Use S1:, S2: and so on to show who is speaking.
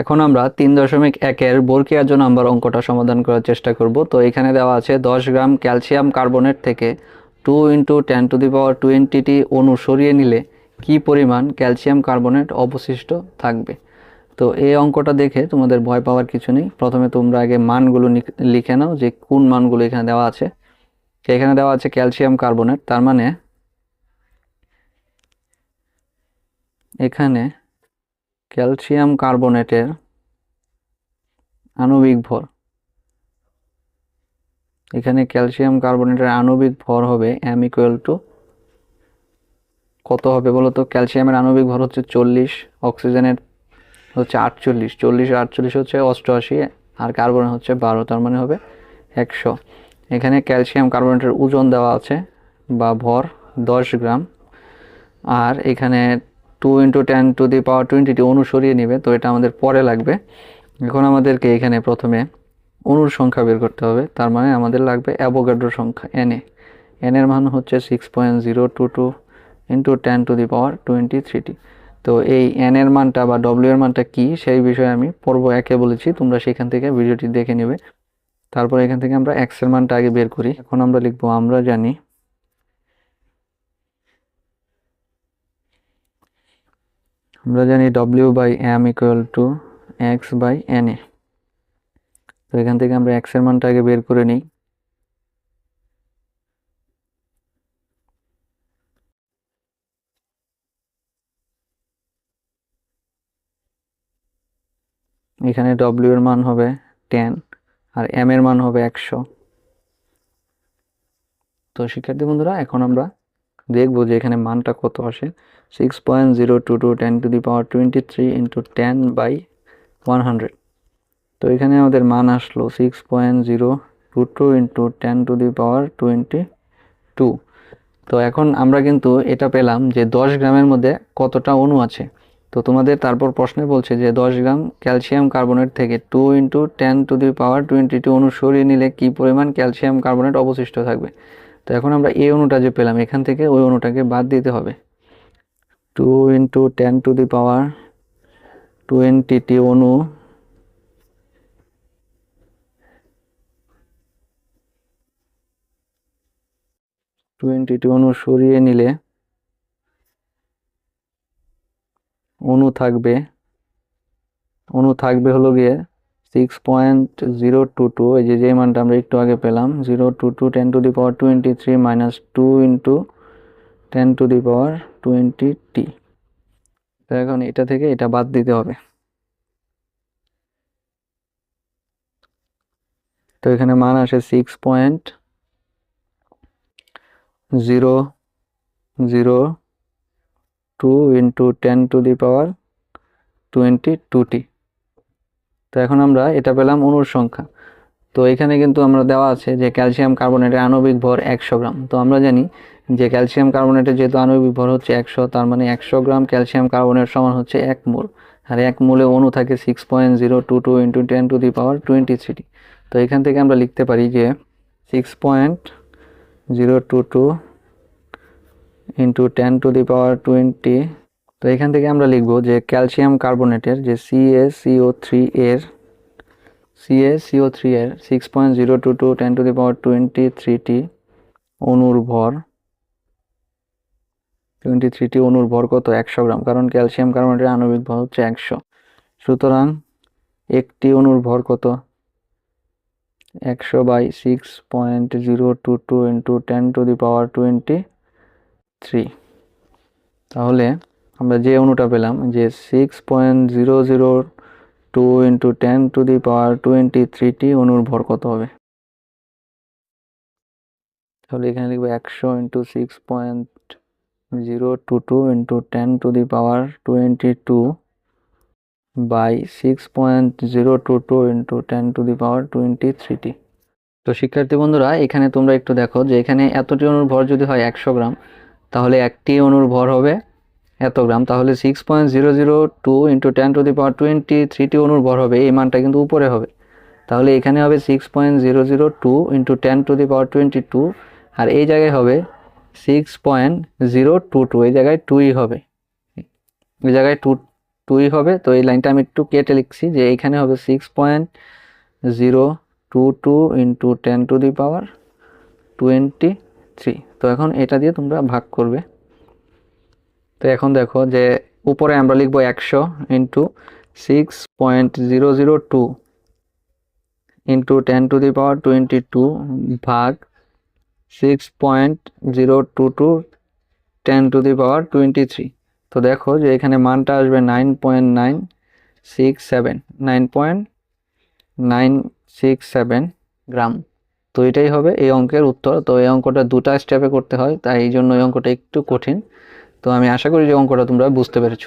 S1: এখন আমরা তিন দশমিক একের বর্কিয়াজ নাম্বার অঙ্কটা সমাধান করার চেষ্টা করব। তো এখানে দেওয়া আছে দশ গ্রাম ক্যালসিয়াম কার্বনেট থেকে two into ten to the power টোয়েন্টিটি অণু সরিয়ে নিলে কি পরিমাণ ক্যালসিয়াম কার্বনেট অবশিষ্ট থাকবে? তো এই অঙ্কটা দেখে তোমাদের ভয় পাওয়ার কিছু নেই। প্রথমে তোমরা আগে মানগুলো লিখে নাও যে কোন মানগুলো এখানে দেওয়া আছে। এখানে দেওয়া আছে ক্যালসিয়াম কার্বনেট, তার মানে এখানে ক্যালসিয়াম কার্বনেটের আণবিক ভর। এখানে ক্যালসিয়াম কার্বনেটের আণবিক ভর হবে এম ইকুয়াল টু কত হবে বলো তো? ক্যালসিয়ামের আণবিক ভর হচ্ছে চল্লিশ, অক্সিজেনের হচ্ছে আটচল্লিশ। চল্লিশ আটচল্লিশ হচ্ছে অষ্টআশি আর কার্বনের হচ্ছে বারো, তার মানে হবে একশো। এখানে ক্যালসিয়াম কার্বনেটের ওজন দেওয়া আছে বা ভর দশ গ্রাম। আর এখানে two into ten to the power টোয়েন্টিটি অণু সরিয়ে নেবে, তো এটা আমাদের পরে লাগবে। এখন আমাদেরকে এখানে প্রথমে অনুর সংখ্যা বের করতে হবে, তার মানে আমাদের লাগবে অ্যাভোগাড্রো সংখ্যা এন এনে এনের মান হচ্ছে six point zero two two into ten to the power twenty thirty তো এই এন এর মানটা বা ডব্লিউ এর মানটা কি, সেই বিষয়ে আমি পর্ব একে বলেছি, তোমরা সেখান থেকে ভিডিওটি দেখে নেবে। তারপর এখান থেকে আমরা এক্সের মানটা আগে বের করি। এখন আমরা লিখব, আমরা জানি আমরা জানি W by M equal to X by N A তো এখান থেকে আমরা এক্সের মানটা আগে বের করে নিই। এখানে ডব্লিউ এর মান হবে টেন আর এম এর মান হবে একশো। তো শিক্ষার্থী বন্ধুরা, এখন আমরা দেখব যে এখানে মানটা কত আসে। Six point zero two two ten to the power twenty three into ten by one hundred তো এখানে আমাদের মান আসলো six point zero two two into ten to the power twenty two তো এখন আমরা কিন্তু এটা পেলাম যে দশ গ্রামের মধ্যে কতটা অণু আছে। তো তোমাদের তারপর প্রশ্নে বলছে যে দশ গ্রাম ক্যালসিয়াম কার্বনেট থেকে two into ten to the power twenty two অণু সরিয়ে নিলে কী পরিমাণ ক্যালসিয়াম কার্বনেট অবশিষ্ট থাকবে? তো এখন আমরা এই অণুটা যে পেলাম, এখান থেকে ওই অণুটাকে বাদ দিতে হবে। Two into ten to the power টোয়েন্টিটি অণু টোয়েন্টিটি অণু সরিয়ে নিলে অণু থাকবে অণু থাকবে হলো গিয়ে six point zero two two এই যে যে মানটা আমরা একটু আগে পেলাম zero two two ten to the power twenty three minus two into ten to the power twenty টি তো এখন এটা থেকে এটা বাদ দিতে হবে। তো এখানে মান আসে six point zero zero two into ten to the power twenty two টি তো এখন আমরা এটা পেলাম অণুর সংখ্যা। তো এখানে কিন্তু আমরা দেওয়া আছে যে ক্যালসিয়াম কার্বনেটের আণবিক ভর একশো গ্রাম। তো আমরা জানি যে ক্যালসিয়াম কার্বনেটের যেহেতু আণবিক ভর হচ্ছে একশো, তার মানে একশো গ্রাম ক্যালসিয়াম কার্বনেট সমান হচ্ছে এক মোল। আর এক মোলে অণু থাকে six point zero two two into ten to the power twenty three তো এখান থেকে আমরা লিখতে পারি যে six point zero two two into ten to the power twenty তো এখান থেকে আমরা লিখব যে ক্যালসিয়াম কার্বনেটের যে সিএসিও থ্রি এর সিএসিও থ্রি এর six point zero two two ten to the power twenty thirty অণুর ভর টোয়েন্টি থ্রিটি অণুর ভর কত? একশো গ্রাম, কারণ ক্যালসিয়াম কার্বনেটের আণবিক ভর হচ্ছে একশো। সুতরাং একটি অণুর ভর কত? একশো by six point zero two two into ten to the power twenty three তাহলে আমরা যে অণুটা পেলাম, যে six point zero zero two into ten to the power twenty thirty অণুর ভর কত হবে? তাহলে এখানে লিখব একশো into six point zero two two into ten to the power twenty two by six point zero two two into ten to the power twenty thirty তো শিক্ষার্থী বন্ধুরা, এখানে তোমরা একটু দেখো যে এখানে এতটি অণুর ভর যদি হয় একশো গ্রাম, তাহলে একটি অণুর ভর হবে এত গ্রাম, তাহলে six point zero zero two into ten to the power twenty thirty অণুর ভর হবে, এই মানটা কিন্তু উপরে হবে। তাহলে এখানে হবে six point zero zero two into ten to the power twenty two আর এই জায়গায় হবে six point zero two two এই জায়গায় টুই হবে। এই জায়গায় টু টুই হবে, তো এই লাইনটা আমি একটু কেটে লিখছি যে এইখানে হবে six point zero two two into ten to the power twenty three তো এখন এটা দিয়ে তোমরা ভাগ করবে। তো এখন দেখো যে উপরে আমরা লিখব একশো into six point zero zero two into ten to the power twenty two ভাগ six point zero two two ten to the power twenty three তো দেখো যে এখানে মানটা আসবে nine point nine six seven nine point nine six seven gram. তো এটাই হবে এই অঙ্কের উত্তর। তো এই অঙ্কটা দুটা স্টেপে করতে হয়, তাই এই জন্য এই অঙ্কটা একটু কঠিন। তো আমি আশা করি যে অঙ্কটা তোমরা বুঝতে পেরেছ।